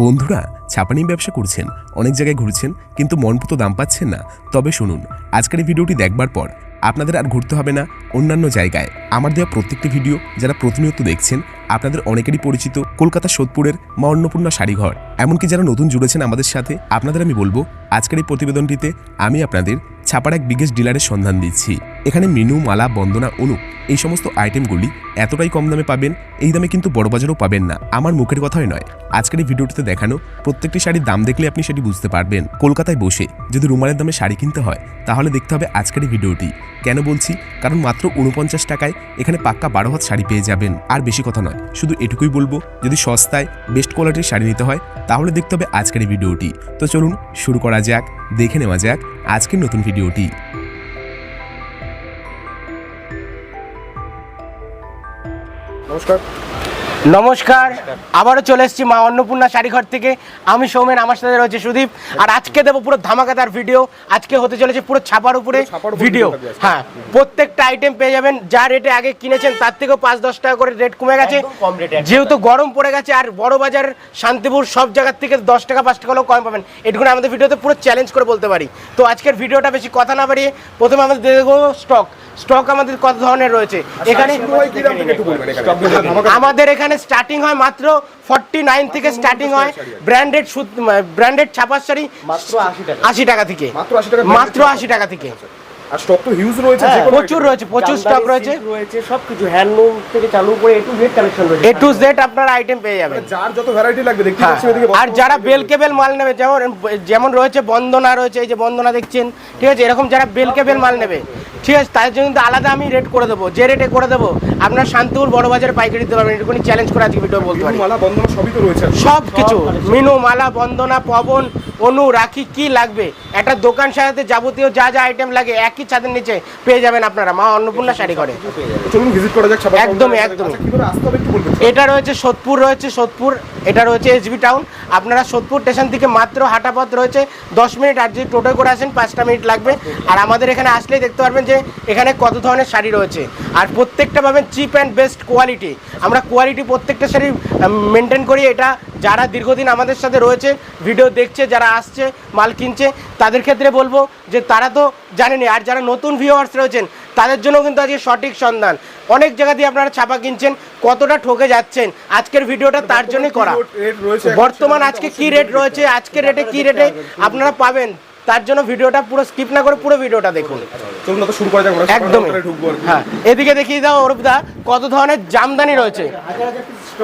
বন্ধুরা ছাপানি ব্যবসা করছেন, অনেক জায়গায় ঘুরছেন, কিন্তু মনপুতো দাম পাচ্ছেন না। তবে শুনুন, আজকের ভিডিওটি দেখবার পর আপনাদের আর ঘুরতে হবে না অন্যান্য জায়গায়। আমার দেওয়া প্রত্যেকটি ভিডিও যারা প্রতিনিয়ত দেখছেন, আপনাদের অনেকেরই পরিচিত কলকাতা সোদপুরের মা অন্নপূর্ণা শাড়িঘর। এমনকি যারা নতুন জুড়েছেন আমাদের সাথে, আপনাদের আমি বলব, আজকের এই প্রতিবেদনটিতে আমি আপনাদের ছাপার এক বিগেস্ট ডিলারের সন্ধান দিচ্ছি। এখানে মিনু, মালা, বন্দনা অনু এই সমস্ত আইটেমগুলি এতটাই কম দামে পাবেন, এই দামে কিন্তু বড় বাজারেও পাবেন না। আমার মুখের কথাই নয়। আজকের এই ভিডিওটিতে দেখানো প্রত্যেকটি শাড়ির দাম দেখলে আপনি সেটি বুঝতে পারবেন। কলকাতায় বসে যদি রুমালের দামে শাড়ি কিনতে হয়, তাহলে দেখতে হবে আজকের এই ভিডিওটি। কেন বলছি? কারণ মাত্র উনপঞ্চাশ টাকায় এখানে পাক্কা বারো হাত শাড়ি পেয়ে যাবেন। আর বেশি কথা নয়, শুধু এটুকুই বলব, যদি সস্তায়, বেস্ট কোয়ালিটির শাড়ি নিতে হয়, তাহলে দেখতে হবে আজকের এই ভিডিওটি। তো চলুন শুরু করা যাক। দেখে নেওয়া যাক আজকের নতুন ভিডিওটি। নমস্কার। নমস্কার আবারও চলে এসেছি মা অন্নপূর্ণা শাড়িঘর থেকে আমি সৌমেন আমার সাথে রয়েছে সুদীপ আর আজকে দেবো পুরো ধামাকাদার ভিডিও আজকে হতে চলেছে পুরো ছাপার উপরে ভিডিও। হ্যাঁ প্রত্যেকটা আইটেম পেয়ে যাবেন যা রেটে আগে কিনেছেন তার থেকেও পাঁচ দশ টাকা করে রেট কমে গেছে যেহেতু গরম পড়ে গেছে আর বড় বাজার শান্তিপুর সব জায়গার থেকে দশ টাকা পাঁচ টাকা হলেও কম পাবেন এটুকুনি আমাদের ভিডিওতে পুরো চ্যালেঞ্জ করে বলতে পারি তো আজকের ভিডিওটা বেশি কথা না বাড়িয়ে প্রথমে আমাদের দেবো স্টক স্টক আমাদের কত ধরনের রয়েছে এখানে হয় বলবেন এখানে আমাদের এখানে স্টার্টিং হয় মাত্র ফর্টি নাইন থেকে স্টার্টিং হয় ব্র্যান্ডেড ব্র্যান্ডেড ছাপার শাড়ি মাত্র আশি টাকা। আশি টাকা থেকে। মাত্র 80 টাকা মাত্র আশি টাকা থেকে। আর স্টক তো হিউজ রয়েছে হ্যাঁ, কোনো প্রচুর রয়েছে প্রচুর স্টক রয়েছে। রয়েছে সবকিছু হ্যান্ডলুম থেকে চালু করে এ টু জেড কালেকশন রয়েছে। এ টু জেড আপনার আইটেম পেয়ে যাবেন। যার যত ভ্যারাইটি লাগবে দেখতে হ্যাঁ, পাচ্ছি এদিকে আর যারা বেল কেবেল মাল নেবে যেমন যেমন রয়েছে বন্দনা রয়েছে এই যে বন্দনা দেখছেন ঠিক আছে এরকম যারা বেল কেবেল মাল নেবে ঠিক আছে তাদের জন্য কিন্তু আলাদা আমি রেট করে দেবো। যে রেটে করে দেবো আপনার শান্তিপুর বড় বাজারে পাইকারি দিতে পারবেন এটুকুনি চ্যালেঞ্জ করে আজকে ভিডিও বলতে পারি। মালা বন্ধনা সবই তো রয়েছে। সব কিছু মিনু মালা বন্দনা পবন অনু রাখি কি লাগবে? একটা দোকান সাজাতে যাবতীয় যা যা আইটেম লাগে একই ছাদের নিচে পেয়ে যাবেন আপনারা মা অন্নপূর্ণা শাড়ি করে চলুন ভিজিট করা যাক সবাই একদমই, একদমই। আচ্ছা, এটা রয়েছে সোদপুর রয়েছে সোদপুর এটা রয়েছে এসবি টাউন আপনারা সোদপুর স্টেশন থেকে মাত্র হাঁটা পথ রয়েছে দশ মিনিট আর যদি টোটো করে আসেন পাঁচটা মিনিট লাগবে। আর আমাদের এখানে আসলেই দেখতে পারবেন যে এখানে কত ধরনের শাড়ি রয়েছে। আর প্রত্যেকটা পাবেন চিপ অ্যান্ড বেস্ট কোয়ালিটি আমরা কোয়ালিটি প্রত্যেকটা শাড়ি মেনটেন করি এটা যারা দীর্ঘদিন আমাদের সাথে রয়েছে ভিডিও দেখছে যারা আসছে মাল কিনছে তাদের ক্ষেত্রে বলব যে তারা তো জানেনি আর যারা নতুন ভিউয়ার্স রয়েছেন তাদের জন্য কিন্তু আজকে সঠিক সন্ধান। অনেক জায়গা দিয়ে আপনারা ছাপা কিনছেন কতটা ঠকে যাচ্ছেন আজকের ভিডিওটা তার জন্যই করা। বর্তমান আজকে কি রেট রয়েছে আজকের রেটে কি রেটে আপনারা পাবেন? তার জন্য ভিডিওটা পুরো স্কিপ না করে পুরো ভিডিওটা দেখুন। চলুন তো শুরু করা যাক আর হ্যাঁ এদিকে দেখিয়ে দাও অরূপদা কত ধরনের জামদানি রয়েছে?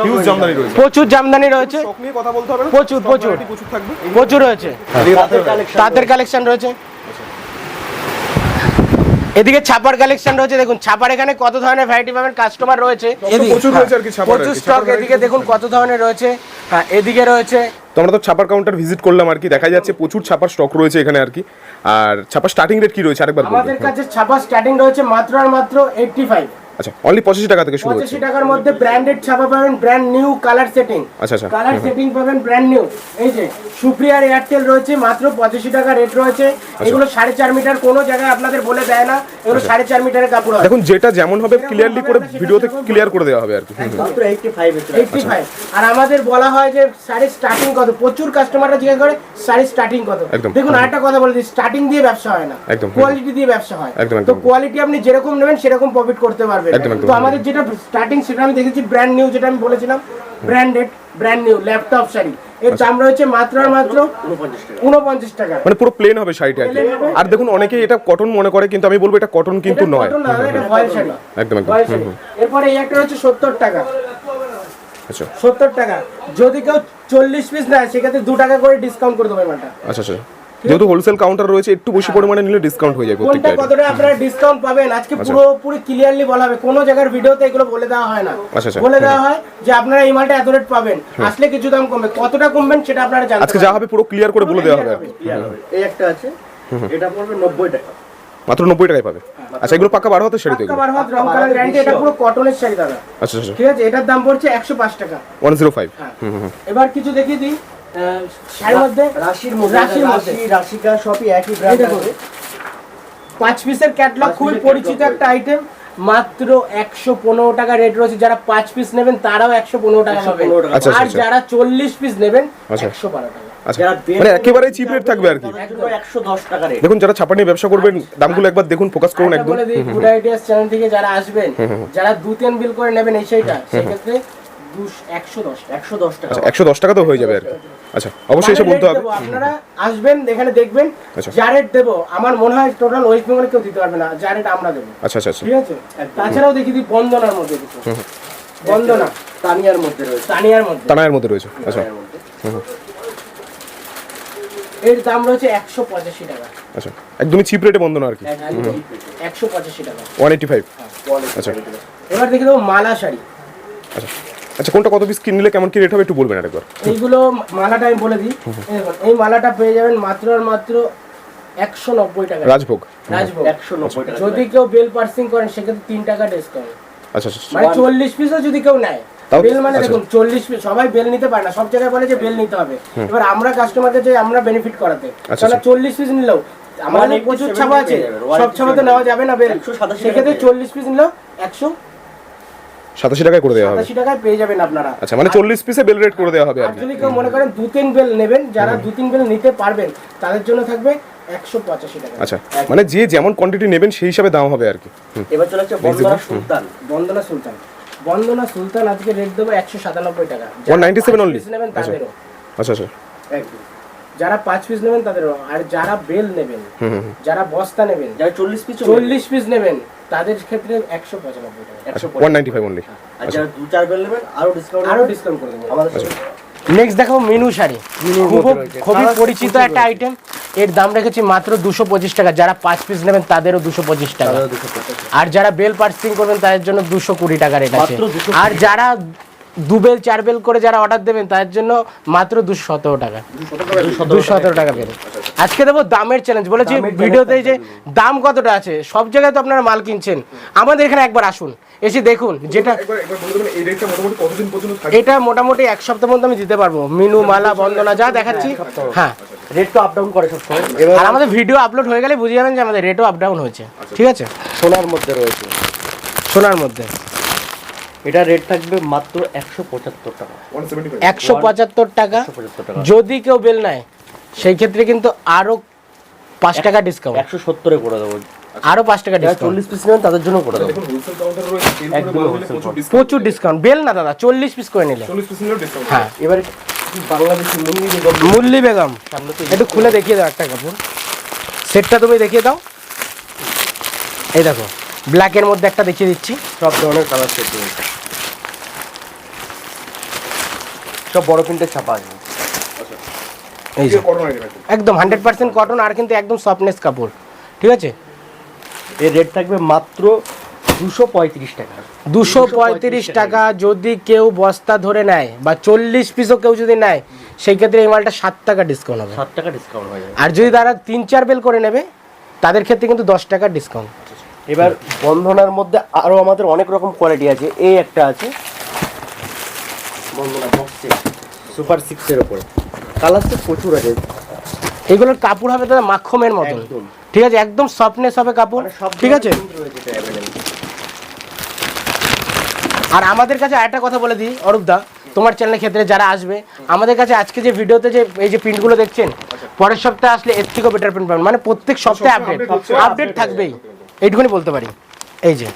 হিউজ জামদানি রয়েছে। প্রচুর জামদানি রয়েছে। স্টক নিয়ে কথা বলতে হবে না? প্রচুর, প্রচুর। প্রচুর থাকবে। প্রচুর রয়েছে। এদিকে কালেকশন তাদের কালেকশন রয়েছে। এদিকে ছাপার কালেকশন রয়েছে দেখুন ছাপার এখানে কত ধরনের ভ্যারাইটি পাবেন কাস্টমার রয়েছে। প্রচুর রয়েছে আর কি ছাপার প্রচুর স্টক এদিকে দেখুন কত ধরনের রয়েছে। হ্যাঁ এদিকে রয়েছে তো আমরা তো ছাপার কাউন্টার ভিজিট করলাম আর কি, দেখা যাচ্ছে প্রচুর ছাপার স্টক রয়েছে এখানে আর কি। আর ছাপার স্টার্টিং রেট কি রয়েছে? আরেকবার আমাদের কাছে ছাপার স্টার্টিং রয়েছে মাত্র আর মাত্র এইটটি ফাইভ আচ্ছা অনলি পঁচাশি টাকা থেকে শুরু পঁচাশি টাকার মধ্যে ব্র্যান্ডেড ছাপা পাবেন ব্র্যান্ড নিউ কালার সেটিং আচ্ছা আচ্ছা। কালার সেটিং পাবেন ব্র্যান্ড নিউ এই যে সুপ্রিয়ার এয়ারটেল রয়েছে মাত্র পঁচাশি টাকা রেট রয়েছে। আচ্ছা। এগুলো সাড়ে চার মিটার কোনো জায়গায় আপনাদের বলে দেয় না। এগুলো সাড়ে চার মিটারের কাপড় দেখুন যেটা যেমন হবে ক্লিয়ারলি করে ভিডিওতে ক্লিয়ার করে দেওয়া হবে আর কি। মাত্র এইটটি ফাইভ এইটটি ফাইভ আর আমাদের বলা হয় যে শাড়ির স্টার্টিং কত? প্রচুর কাস্টমাররা জিজ্ঞেস করে শাড়ির স্টার্টিং কত। দেখুন আরেকটা কথা বলে দিই স্টার্টিং দিয়ে ব্যবসা হয় না। কোয়ালিটি দিয়ে ব্যবসা হয়। তো কোয়ালিটি আপনি যেরকম নেবেন সেরকম প্রফিট করতে পারবেন। একদম, একদম। তো আমাদের যেটা স্টার্টিং সেটা আমি দেখেছি ব্র্যান্ড নিউ যেটা আমি বলেছিলাম। Branded brand new laptop sari. এর আচ্ছা। দাম রয়েছে মাত্র মাত্র উনপঞ্চাশ টাকা। মানে পুরো প্লেন হবে শাড়িটা আর দেখুন অনেকেই এটা কটন মনে করে কিন্তু আমি বলব এটা কটন কিন্তু নয়। একদম একদম। এরপরে এই একটা হচ্ছে সত্তর টাকা। আচ্ছা। সত্তর টাকা। যদি কেউ চল্লিশ পিস নেয় সেক্ষেত্রে দু টাকা করে ডিসকাউন্ট করে দেবো এই আচ্ছা আচ্ছা। যেহেতু হোলসেল কাউন্টার রয়েছে একটু বেশি পরিমাণে নিলে ডিসকাউন্ট হয়ে যায় কোনটা কতটা আপনারা ডিসকাউন্ট পাবেন? আজকে আচ্ছা। পুরোপুরি ক্লিয়ারলি বলা হবে। কোনো জায়গার ভিডিওতে এগুলো বলে দেওয়া হয় না। আচ্ছা, আচ্ছা। বলে দেওয়া হয়। যে আপনারা এই মালটা এত রেট পাবেন। আসলে কিছু দাম কমবে। কতটা কমবেন সেটা আপনারা জানতে আজকে যা হবে পুরো ক্লিয়ার করে বলে দেওয়া হবে। এই একটা আছে। এটা পড়বে নব্বই টাকা। মাত্র নব্বই টাকায় পাবে। আচ্ছা এগুলো পাকা বারো হাতে শাড়ি তো এগুলো পাক্কা বারহাত রং কালার গ্যারান্টি এটা পুরো কটনের শাড়ি দাদা। আচ্ছা আচ্ছা। ঠিক আছে? এটার দাম পড়ছে একশো পাঁচ টাকা। ওয়ান জিরো ফাইভ হ্যাঁ। এবার কিছু দেখিয়ে দিই। মধ্যে রাশির মধ্যে রাশি রাশিকা সবই একই ব্র্যান্ড পাঁচ পিসের ক্যাটলগ খুবই পরিচিত একটা আইটেম মাত্র একশো পনেরো টাকা রেট রয়েছে। যারা পাঁচ পিস নেবেন তারাও একশো পনেরো টাকা পাবেন। 115 টাকা। আচ্ছা, আর আচ্ছা। যারা চল্লিশ পিস নেবেন আচ্ছা। একশো বারো টাকা। আচ্ছা। মানে একেবারে চিপ রেট থাকবে আর কি। তাদের জন্য একশো দশ টাকা রেট দেখুন যারা ছাপা নিয়ে ব্যবসা করবেন দামগুলো একবার দেখুন ফোকাস করুন একদম। গুড আইডিয়াস চ্যানেল থেকে যারা আসবেন যারা দু তিন বিল করে নেবেন এই সেইটা সেক্ষেত্রে একশো দশ টাকা একশো দশ টাকা। আচ্ছা একশো দশ টাকা তো হয়ে যাবে আর আচ্ছা অবশ্যই এসে বলতে হবে। আপনারা আসবেন এখানে দেখবেন আচ্ছা। যা রেট দেবো আমার মনে হয় টোটাল ওয়েস্ট বেঙ্গলে কেউ দিতে পারবে না যা রেট আমরা দেবো। আচ্ছা আচ্ছা আচ্ছা। ঠিক আছে? তাছাড়াও দেখি দিই বন্দনার মধ্যে কিছু। বন্দনা তানিয়ার মধ্যে রয়েছে তানিয়ার মধ্যে। তানায়ের মধ্যে রয়েছে আচ্ছা। এর দাম রয়েছে একশো পঁচাশি টাকা। আচ্ছা একদমই চিপ রেটে বন্ধ না আর কি। একশো পঁচাশি টাকা। One eighty five. আচ্ছা। এবার দেখে দেবো মালা শাড়ি। আচ্ছা। আচ্ছা কোনটা কত পিস কিনলে কেমন কি রেট হবে একটু বলবেন আরেকবার। এইগুলো মালাটা আমি বলে দিই। এই দেখুন, এই মালাটা পেয়ে যাবেন মাত্র আর মাত্র একশো নব্বই টাকা রাজভোগ? রাজভোগ। একশো নব্বই টাকা। যদি কেউ বেল পার্সিং করেন সেক্ষেত্রে তিন টাকা ডিসকাউন্ট আচ্ছা আচ্ছা মানে চল্লিশ পিসও যদি কেউ নেয় বেল মানে আচ্ছা। দেখুন চল্লিশ পিস সবাই বেল নিতে পারে না। সব জায়গায় বলে যে বেল নিতে হবে। এবার আমরা কাস্টমারদের যে আমরা বেনিফিট করাতে। আচ্ছা, কারণ চল্লিশ পিস নিলেও আমাদের প্রচুর ছাপা আছে। সব ছাপাতে নেওয়া যাবে না বেল 187 সেক্ষেত্রে চল্লিশ পিস নিলেও একশো সাতাশি টাকায় করে দেওয়া হবে। সাতাশি টাকায় পেয়ে যাবেন আপনারা। আচ্ছা মানে চল্লিশ পিসে বেল রেট করে দেওয়া হবে আর যদি কেউ মনে করেন দু তিন বেল নেবেন যারা দু তিন বেল নিতে পারবেন তাদের জন্য থাকবে একশো পঁচাশি টাকা। আচ্ছা মানে যে যেমন কোয়ান্টিটি নেবেন সেই হিসাবে দাম হবে আর কি। এবার চলে যাচ্ছে বন্দনা সুলতান। বন্দনা সুলতান। বন্দনা সুলতান আজকে রেট দেবো একশো সাতানব্বই টাকা। 197 only? পিস নেবেন আচ্ছা। তাদেরও। আচ্ছা আচ্ছা। একদম। যারা পাঁচ পিস নেবেন তাদেরও। আর যারা বেল নেবেন। যারা বস্তা নেবেন যারা চল্লিশ পিস চল্লিশ পিস নেবেন তাদের ক্ষেত্রে একশো পঁচানব্বই টাকা। একশো ওয়ান নাইনটি ফাইভ অনলি আর যারা দু চার বেল নেবেন আরও ডিসকাউন্ট আরও ডিসকাউন্ট করে দেবো। আমাদের নেক্সট দেখো মিনু শাড়ি। খুব খুবই পরিচিত একটা আইটেম এর দাম রেখেছি মাত্র দুশো পঁচিশ টাকা। যারা পাঁচ পিস নেবেন তাদেরও দুশো পঁচিশ টাকা। আর যারা বেল পার্সিং করবেন তাদের জন্য দুশো কুড়ি টাকা রেট আছে। আর যারা দু বেল চার বেল করে যারা অর্ডার দেবেন তাদের জন্য মাত্র দুশো সতেরো টাকা। দুশো সতেরো টাকা। বেল আজকে দেবো দামের চ্যালেঞ্জ বলেছি ভিডিওতে যে দাম কতটা আছে সব জায়গায় তো আপনারা মাল কিনছেন। আমাদের এখানে একবার আসুন এসে দেখুন যেটা পর্যন্ত এটা মোটামুটি এক সপ্তাহ মধ্যে আমি দিতে পারব। মিনু মালা বন্দনা যা দেখাচ্ছি। হ্যাঁ। রেট তো আপ ডাউন করে সবসময়। আর আমাদের ভিডিও আপলোড হয়ে গেলে বুঝে যাবেন যে আমাদের রেটও আপ ডাউন হয়েছে। ঠিক আছে? সোনার মধ্যে রয়েছে। সোনার মধ্যে। এটা রেট থাকবে মাত্র একশো পঁচাত্তর টাকা। একশো পঁচাত্তর টাকা। যদি কেউ বেল নেয় সেই ক্ষেত্রে কিন্তু আরও পাঁচ টাকা ডিসকাউন্ট একশো সত্তরে করে দেবো। আরও পাঁচ টাকা ডিসকাউন্ট চল্লিশ পিস নেবেন তাদের জন্য করে দেবো। প্রচুর ডিসকাউন্ট বেল না দাদা চল্লিশ পিস করে নিলে। হ্যাঁ। এবারে বাংলাদেশি মুল্লি বেগম। একটু খুলে দেখিয়ে দাও একটা কাপড় সেটটা তুমি দেখিয়ে দাও। এই দেখো। ব্ল্যাকের মধ্যে একটা দেখিয়ে দিচ্ছি। সব ধরনের কালার সেট রয়েছে। সব বড় প্রিন্টের ছাপা আছে। এই যে। একদম হান্ড্রেড পার্সেন্ট কটন আর কিন্তু একদম সফটনেস কাপড়। ঠিক আছে? এর রেট থাকবে মাত্র দুশো পঁয়ত্রিশ টাকা। দুশো পঁয়ত্রিশ টাকা যদি কেউ বস্তা ধরে নেয় বা চল্লিশ পিসও কেউ যদি নেয় সেই ক্ষেত্রে এই মালটা সাত টাকা ডিসকাউন্ট হবে। সাত টাকা ডিসকাউন্ট হয়ে যাবে। আর যদি তারা তিন চার বেল করে নেবে তাদের ক্ষেত্রে কিন্তু দশ টাকার ডিসকাউন্ট এবার বন্ধনার মধ্যে আরও আমাদের অনেক রকম কোয়ালিটি আছে। এই একটা আছে। বন্ধনা বক্সে সুপার সিক্সের ওপরে কালার তো প্রচুর আছে। এগুলোর কাপড় হবে দাদা মাখমের একদম। ঠিক আছে? একদম সফটনেস হবে কাপড়। মানে সব ঠিক আছে। আর আমাদের কাছে আরেকটা কথা বলে দিই অরূপদা তোমার চ্যানেলের ক্ষেত্রে যারা আসবে আমাদের কাছে আজকে যে ভিডিওতে যে এই যে প্রিন্টগুলো দেখছেন পরের সপ্তাহে আসলে এর থেকেও বেটার প্রিন্ট পাবেন। মানে প্রত্যেক সপ্তাহে আপডেট আপডেট থাকবেই। এইটুকুনি বলতে পারি। এই যে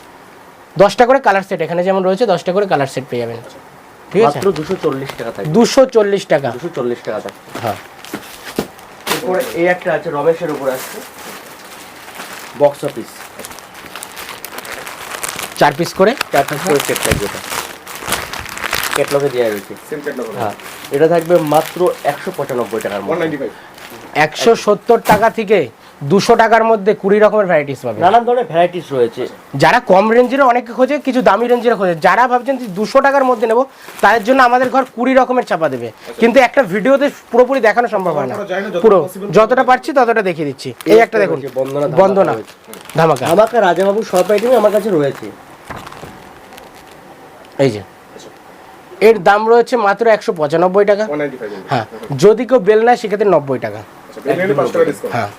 দশটা করে কালার সেট এখানে যেমন রয়েছে দশটা করে কালার সেট পেয়ে যাবেন। ঠিক আছে? দুশো চল্লিশ টাকা থাকবে। দুশো চল্লিশ টাকা। দুশো চল্লিশ টাকা থাকবে। হ্যাঁ। এরপরে এই একটা আছে রমেশের উপরে আসছে বক্স অফিস চার পিস করে? চার পিস করে সেট থাকবে এটা। ক্যাটলগে দেওয়া রয়েছে। হ্যাঁ। এটা থাকবে মাত্র একশো পঁচানব্বই টাকার মধ্যে। একশো সত্তর টাকা থেকে দুশো টাকার মধ্যে কুড়ি রকমের ভ্যারাইটিস পাবেন নানান ধরনের ভ্যারাইটিস রয়েছে। যারা কম রেঞ্জেরও অনেকে খোঁজে কিছু দামি রেঞ্জের খোঁজে। যারা ভাবছেন যে দুশো টাকার মধ্যে নেব তাদের জন্য আমাদের ঘর কুড়ি রকমের চাপা দেবে। কিন্তু একটা ভিডিওতে পুরোপুরি দেখানো সম্ভব হয় না। পুরো যতটা পারছি ততটা দেখিয়ে দিচ্ছি। এই একটা দেখুন বন্দনা ধামাকা ধামাকা। আমাকে রাজাবাবু সব আইটেমই আমার কাছে রয়েছে। এই যে এর দাম রয়েছে মাত্র একশো পঁচানব্বই টাকা। হ্যাঁ যদি কেউ বেল নেয় সেক্ষেত্রে নব্বই টাকা। আচ্ছা হ্যাঁ।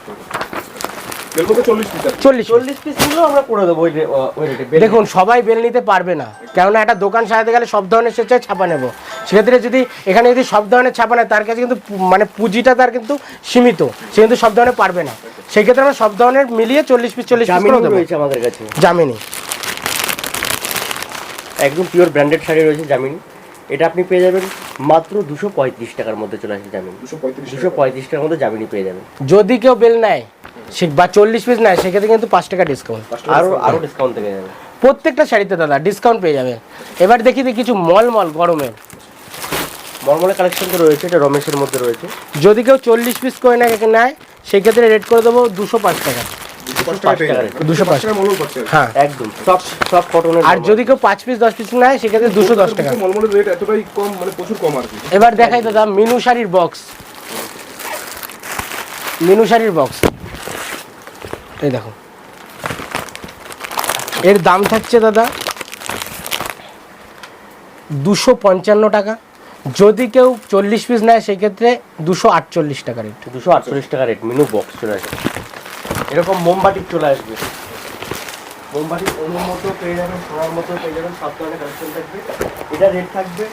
দেখুন সবাই বেল নিতে পারবে না। কেননা একটা দোকান সাজাতে গেলে সব ধরনের সে চায় ছাপা নেব। সেক্ষেত্রে যদি এখানে যদি সব ধরনের ছাপা নেয় তার কাছে কিন্তু মানে পুঁজিটা তার কিন্তু সীমিত। সে কিন্তু সব ধরনের পারবে না। সেক্ষেত্রে আমরা সব ধরনের মিলিয়ে চল্লিশ পিস চল্লিশ রয়েছে আমাদের কাছে। জামিনি। একদম পিওর ব্র্যান্ডেড শাড়ি রয়েছে জামিন। এটা আপনি পেয়ে যাবেন মাত্র দুশো পঁয়ত্রিশ টাকার মধ্যে চলে আসে জামিন। দুশো পঁয়ত্রিশ দুশো পঁয়ত্রিশ টাকার মধ্যে জামিনি পেয়ে যাবেন। যদি কেউ বেল নেয় সে বা চল্লিশ পিস নেয় সেক্ষেত্রে কিন্তু পাঁচ টাকা ডিসকাউন্ট আরও আরও ডিসকাউন্ট থেকে যাবে। প্রত্যেকটা শাড়িতে দাদা ডিসকাউন্ট পেয়ে যাবে এবার দেখি কিছু মল মল গরমের মলমলে কালেকশন তো রয়েছে এটা রমেশের মধ্যে রয়েছে। যদি কেউ চল্লিশ পিস করে নেয় নেয় সেই ক্ষেত্রে রেট করে দেবো দুশো পাঁচ টাকা। পেয়ে মলমল হ্যাঁ। আর যদি কেউ পাঁচ পিস দশ পিস নেয় সেক্ষেত্রে দুশো দশ টাকা। মলমলের রেট এতটাই কম মানে প্রচুর কম আর কি। এবার দেখাই দাদা মিনু শাড়ির বক্স মিনু শাড়ির বক্স এই দেখো। এর দাম থাকছে দাদা দুশো পঞ্চান্ন টাকা। যদি কেউ চল্লিশ পিস নেয়, সেক্ষেত্রে দুশো আটচল্লিশ টাকা রেট দুশো আটচল্লিশ টাকা রেট মিনু বক্স চলে আসবে। এরকম মোমবাটিক চলে আসবে। মোমবাটিক অন্য মতো পেয়ে যাবেন সোনার মতো পেয়ে যাবেন, সব ধরনের কালেকশন থাকবে। এটা রেট থাকবে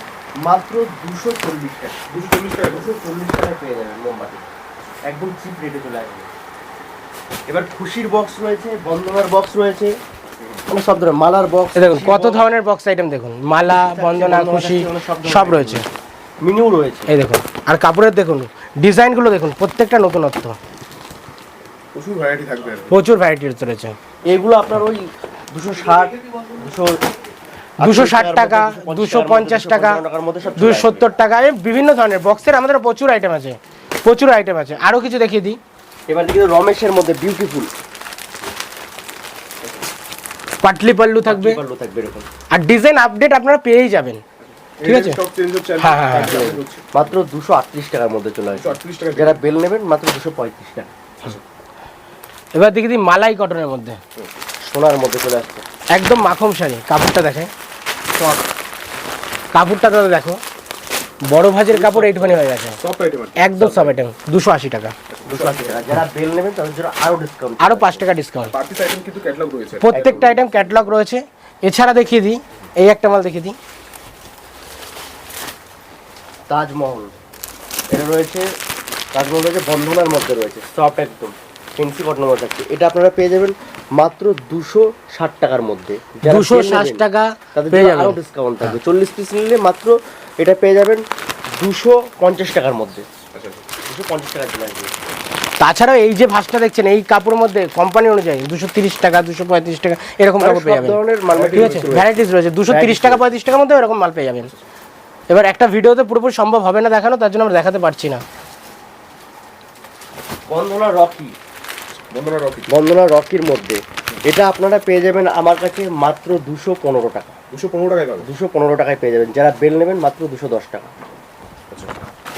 মাত্র দুশো চল্লিশ টাকা, দুশো চল্লিশ টাকা, দুশো চল্লিশ টাকায় পেয়ে যাবেন মোমবাতি। একদম চিপ রেটে চলে আসবে। এবার খুশির বক্স রয়েছে বন্ধনার বক্স রয়েছে মানে সব ধরনের মালার বক্স দেখুন কত ধরনের বক্স আইটেম দেখুন? মালা বন্দনা খুশি সব রয়েছে। মিনিও রয়েছে। এই দেখুন আর কাপড়ের দেখুন ডিজাইনগুলো দেখুন প্রত্যেকটা নতুনত্ব। প্রচুর ভ্যারাইটি থাকবে। প্রচুর ভ্যারাইটির রয়েছে। এগুলো আপনার ওই দুশো ষাট দুশো দুশো ষাট টাকা দুশো পঞ্চাশ টাকা দুশো সত্তর টাকা বিভিন্ন ধরনের বক্সের আমাদের প্রচুর আইটেম আছে। প্রচুর আইটেম আছে। আরও কিছু দেখিয়ে দিই। এবার দেখি রমেশের মধ্যে বিউটিফুল পাটলি পাল্লু থাকবে। পাল্লু থাকবে এরকম। আর ডিজাইন আপডেট আপনারা পেয়েই যাবেন। ঠিক আছে? স্টক চেঞ্জ হচ্ছে। হ্যাঁ, হ্যাঁ, হ্যাঁ। মাত্র দুশো আটত্রিশ টাকার মধ্যে চলে আসবে। 138 টাকা। যারা বেল নেবেন মাত্র দুশো পঁয়ত্রিশ টাকা। এবার দেখি দিই মালাই কটনের মধ্যে। সোনার মধ্যে চলে আসছে একদম মাখন শাড়ি কাপড়টা দেখে। কাপড়টা দাদা দেখো। বড় ভাজের কাপড় এইটুখানি হয়ে গেছে। একদম সব আইটেম দুশো আশি টাকা। দুশো আশি টাকা। যারা বেল নেবেন তাদের জন্য আরও ডিসকাউন্ট টাকা ডিসকাউন্ট পার্টিস আইটেম কিন্তু ক্যাটালগ রয়েছে। প্রত্যেকটা আইটেম ক্যাটলগ রয়েছে। এছাড়া দেখিয়ে দিই এই একটা মাল দেখিয়ে দিই। তাজমহল। এটা রয়েছে তাজমহল রয়েছে বন্ধনার মধ্যে রয়েছে সফট একদম। ফেন্সি কটনের মধ্যে থাকছে এটা আপনারা পেয়ে যাবেন মাত্র দুশো ষাট টাকার মধ্যে। দুশো ষাট টাকা তাদের আরও ডিসকাউন্ট থাকবে। চল্লিশ পিস নিলে মাত্র এটা পেয়ে যাবেন দুশো পঞ্চাশ টাকার মধ্যে। আচ্ছা দুশো পঞ্চাশ টাকা চলে আসবে তাছাড়াও এই যে ভাঁজটা দেখছেন এই কাপড়ের মধ্যে কোম্পানি অনুযায়ী দুশো তিরিশ টাকা দুশো পঁয়ত্রিশ টাকা এরকম কাপড় পেয়ে যাবেন। ধরনের ঠিক আছে? ভ্যারাইটিস রয়েছে। দুশো তিরিশ টাকা পঁয়ত্রিশ টাকার মধ্যে এরকম মাল পেয়ে যাবেন। এবার একটা ভিডিওতে পুরোপুরি সম্ভব হবে না দেখানো তার জন্য আমরা দেখাতে পারছি না। বন্ধনা রকি। বন্ধনা রকি। বন্ধনা রকির মধ্যে। এটা আপনারা পেয়ে যাবেন আমার কাছে মাত্র দুশো পনেরো টাকা। দুশো পনেরো টাকায় পাবে দুশো পনেরো টাকায় পেয়ে যাবেন। যারা বেল নেবেন মাত্র দুশো দশ টাকা।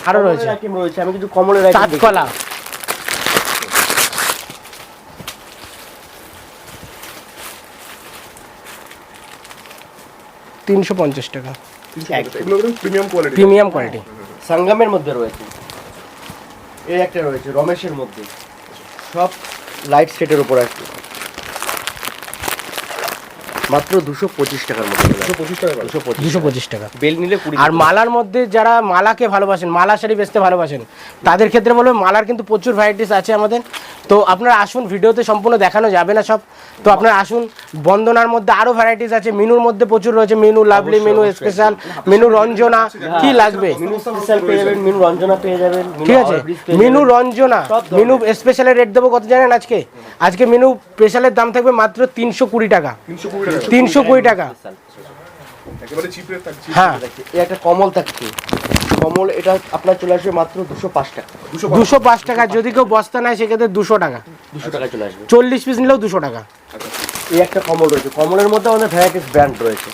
আরও রয়েছে। আমি কিছু কমলের item তিনশো পঞ্চাশ টাকা। প্রিমিয়াম কোয়ালিটি প্রিমিয়াম কোয়ালিটি সাঙ্গামের মধ্যে রয়েছে। এই একটা রয়েছে রমেশের মধ্যে। সব লাইট সেটের উপর আছে মাত্র দুশো পঁচিশ টাকার মধ্যে। দুশো পঁচিশ টাকা পাবে দুশো পঁচিশ দুশো পঁচিশ টাকা। বেল নিলে কুড়ি আর মালার মধ্যে যারা মালাকে ভালোবাসেন মালা শাড়ি বেচতে ভালোবাসেন তাদের ক্ষেত্রে বলব মালার কিন্তু প্রচুর ভ্যারাইটিস আছে আমাদের। তো আপনারা আসুন ভিডিওতে সম্পূর্ণ দেখানো যাবে না সব। তো আপনারা আসুন বন্দনার মধ্যে আরও ভ্যারাইটিস আছে মেনুর মধ্যে প্রচুর রয়েছে menu lovely menu special menu Ranjana কি লাগবে? মিনু মিনু রঞ্জনা পেয়ে যাবেন ঠিক আছে মেনু রঞ্জনা। মেনু স্পেশালের রেট দেবো কত জানেন আজকে? আজকে মেনু স্পেশালের দাম থাকবে মাত্র তিনশো কুড়ি টাকা। তিনশো কুড়ি টাকা। একেবারে চিপ রেট থাকছে। হ্যাঁ। এই একটা কমল থাকছে। কমল এটা আপনার চলে আসবে মাত্র দুশো পাঁচ টাকা। দুশো পাঁচ। টাকা যদি কেউ বস্তা নেয় সেক্ষেত্রে দুশো টাকা। দুশো টাকায় চলে আসবে। চল্লিশ পিস নিলেও দুশো টাকা। এই একটা কমল রয়েছে। কমলের মধ্যে আমাদের ভ্যারাইটিস ব্র্যান্ড রয়েছে।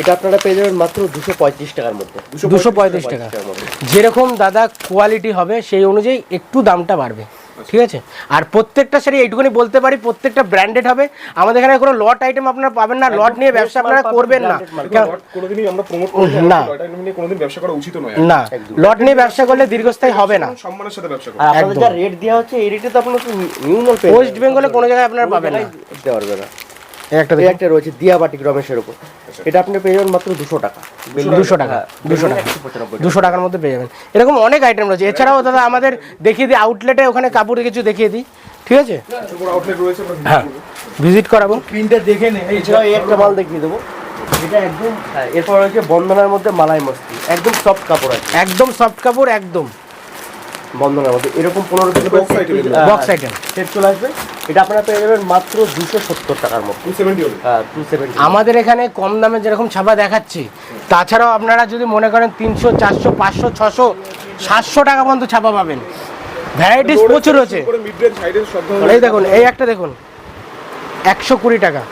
এটা আপনারা পেয়ে যাবেন মাত্র দুশো পঁয়ত্রিশ টাকার মধ্যে। দুশো পঁয়ত্রিশ টাকা টাকার মধ্যে যেরকম দাদা কোয়ালিটি হবে সেই অনুযায়ী একটু দামটা বাড়বে। ঠিক আছে? আর প্রত্যেকটা শাড়ি এইটুকুনি বলতে পারি প্রত্যেকটা ব্র্যান্ডেড হবে। আমাদের এখানে কোনো লট আইটেম আপনারা পাবেন না লট নিয়ে ব্যবসা আপনারা করবেন না। কেন- কোনোদিনই আমরা প্রমোট করি না। লট আইটেম নিয়ে কোনোদিন ব্যবসা করা উচিত নয়। না। লট নিয়ে ব্যবসা করলে দীর্ঘস্থায়ী হবে না। সম্মানের সাথে ব্যবসা করুন আর আপনাদের যা রেট দেওয়া হচ্ছে এই রেটে তো আপনার নিউমাল পেয়ে ওয়েস্ট বেঙ্গলে কোনো জায়গায় আপনারা পাবেন না। দিতে পারবে না। একটা এই একটা রয়েছে দিয়া বাটিক রমেশের উপর। এটা আপনি পেয়ে যাবেন মাত্র দুশো টাকা। দুশো টাকা দুশো টাকা। দুশো টাকার মধ্যে পেয়ে যাবেন। এরকম অনেক আইটেম রয়েছে। এছাড়াও দাদা আমাদের দেখিয়ে দিই আউটলেটে ওখানে কাপড় কিছু দেখিয়ে দিই। ঠিক আছে? ছোট বড় আউটলেট রয়েছে হ্যাঁ ভিজিট করাবো। প্রিন্টটা দেখে নে এছাড়াও একটা মাল দেখিয়ে দেবো। এটা একদম হ্যাঁ, এরপর রয়েছে বন্দনার মধ্যে মালাই মস্তি। একদম সফট কাপড় একদম সফট কাপড় একদম। বন্দনার মধ্যে। এরকম পনেরো পিস এগুলো। Box সেট চলে আসবে। এটা আপনারা পেয়ে যাবেন মাত্র দুশো সত্তর টাকার মতো 270 হবে। হ্যাঁ টু সেভেন্টি আমাদের এখানে কম দামে যেরকম ছাপা দেখাচ্ছি তাছাড়াও আপনারা যদি মনে করেন তিনশো চারশো পাঁচশো ছশো সাতশো টাকা পর্যন্ত ছাপা পাবেন। ভ্যারাইটিস প্রচুর রয়েছে এই দেখুন এই একটা দেখুন একশো কুড়ি টাকা।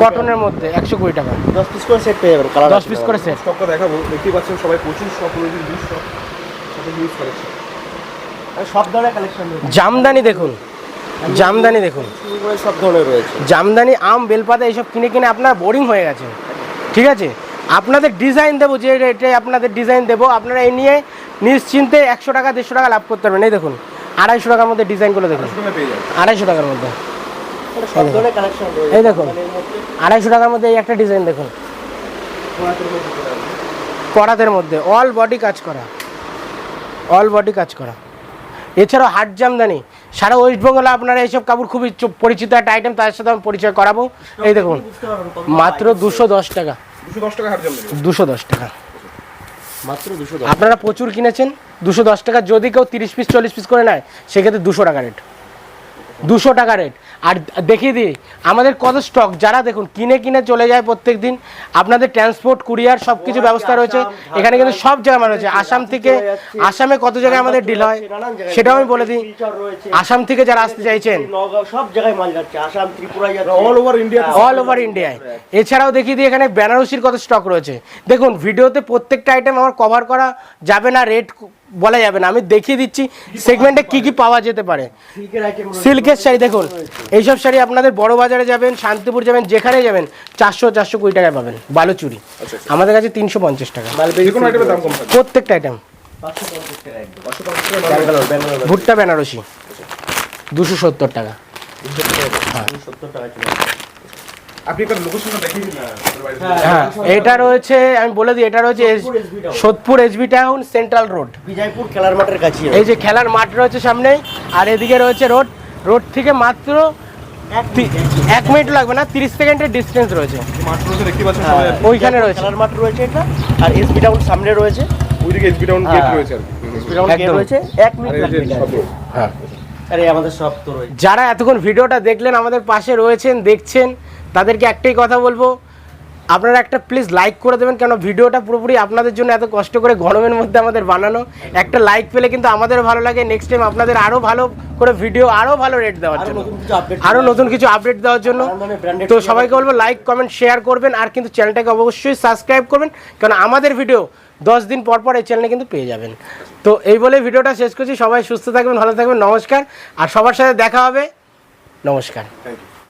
কটনের মধ্যে একশো কুড়ি টাকা। দশ পিস করে সেট পেয়ে যাবেন কালার দশ পিস করে সেট দেখাবো দেখতেই পাচ্ছেন সবাই প্রচুর সব জামদানি দেখুন জামদানি দেখুন। সব ধরনের রয়েছে। জামদানি আম বেলপাতা এইসব কিনে কিনে আপনার বোরিং হয়ে গেছে। ঠিক আছে? আপনাদের ডিজাইন দেবো যে রেটে আপনাদের ডিজাইন দেবো আপনারা এই নিয়ে নিশ্চিন্তে একশো টাকা দেড়শো টাকা লাভ করতে পারবেন। এই দেখুন আড়াইশো টাকার মধ্যে ডিজাইনগুলো দেখুন। আড়াইশো টাকার মধ্যে। এটা সব ধরনের কালেকশন রয়েছে। এই দেখুন। আড়াইশো টাকার মধ্যে এই একটা ডিজাইন দেখুন। করাতের মধ্যে। অল বডি কাজ করা। অল বডি কাজ করা। এছাড়াও হাট জামদানি। সারা ওয়েস্ট বেঙ্গলে আপনারা এইসব কাপড় খুবই পরিচিত একটা আইটেম তার সাথে আমি পরিচয় করাবো। এই দেখুন মাত্র দুশো দশ টাকা। দুশো দশ টাকা দুশো দশ টাকা। মাত্র দুশো আপনারা প্রচুর কিনেছেন। দুশো দশ টাকা যদি কেউ তিরিশ পিস চল্লিশ পিস করে নেয় সেক্ষেত্রে দুশো টাকা রেট দুশো টাকা রেট আর দেখিয়ে দিই আমাদের কত স্টক যারা দেখুন কিনে কিনে চলে যায় প্রত্যেক দিন আপনাদের ট্রান্সপোর্ট কুরিয়ার সব কিছু ব্যবস্থা রয়েছে। এখানে কিন্তু সব জায়গায় মাল রয়েছে আসাম থেকে আসামে কত জায়গায় আমাদের ডিল হয়? সেটাও আমি বলে দিই। আসাম থেকে যারা আসতে চাইছেন সব জায়গায় মাল যাচ্ছে। Assam Tripura all over India all over ইন্ডিয়ায় এছাড়াও দেখিয়ে দিই এখানে বেনারসির কত স্টক রয়েছে। দেখুন ভিডিওতে প্রত্যেকটা আইটেম আমার কভার করা যাবে না রেট বলা যাবে না। আমি দেখিয়ে দিচ্ছি সেগমেন্টে কি কি পাওয়া যেতে পারে। সিল্কের শাড়ি দেখুন। এইসব শাড়ি আপনাদের বড় বাজারে যাবেন শান্তিপুর যাবেন যেখানে যাবেন চারশো চারশো কুড়ি টাকায় পাবেন। বালুচুরি। আমাদের কাছে তিনশো পঞ্চাশ টাকা। প্রত্যেকটা আইটেম ভুট্টা বেনারসি। দুশো সত্তর টাকা। সত্তর হ্যাঁ এটা রয়েছে আমি বলে দিই এটা রয়েছে S- Sodepur SB town central road Bijaypur খেলার মাঠের কাছে এই যে খেলার মাঠ রয়েছে সামনে আর এদিকে রয়েছে রোড। রোড থেকে মাত্র এক মিনিট লাগবে না তিরিশ সেকেন্ডের ডিস্টেন্স রয়েছে। কি। ওইখানে রয়েছে। খেলার মাঠ রয়েছে এটা আর এসবি টাউন সামনে রয়েছে। ওইদিকে এসবি টাউন গেট হ্যাঁ। এক মিনিট লাগবে। হ্যাঁ। আরে আমাদের সব তো রয়েছে। যারা এতক্ষণ ভিডিওটা দেখলেন আমাদের পাশে রয়েছেন দেখছেন তাদেরকে একটাই কথা বলব আপনারা একটা প্লিজ লাইক করে দেবেন কেন ভিডিওটা পুরোপুরি আপনাদের জন্য এত কষ্ট করে গরমের মধ্যে আমাদের বানানো। একটা লাইক পেলে কিন্তু আমাদের ভালো লাগে নেক্সট টাইম আপনাদের আরও ভালো করে ভিডিও আরও ভালো রেট দেওয়ার জন্য। আরও নতুন কিছু আপডেট দেওয়ার জন্য। তো সবাইকে বলব লাইক কমেন্ট শেয়ার করবেন আর কিন্তু চ্যানেলটাকে অবশ্যই সাবস্ক্রাইব করবেন কারণ আমাদের ভিডিও দশ দিন পর পর এই চ্যানেলে কিন্তু পেয়ে যাবেন। তো এই বলে ভিডিওটা শেষ করছি সবাই সুস্থ থাকবেন ভালো থাকবেন নমস্কার আর সবার সাথে দেখা হবে নমস্কার। Thank you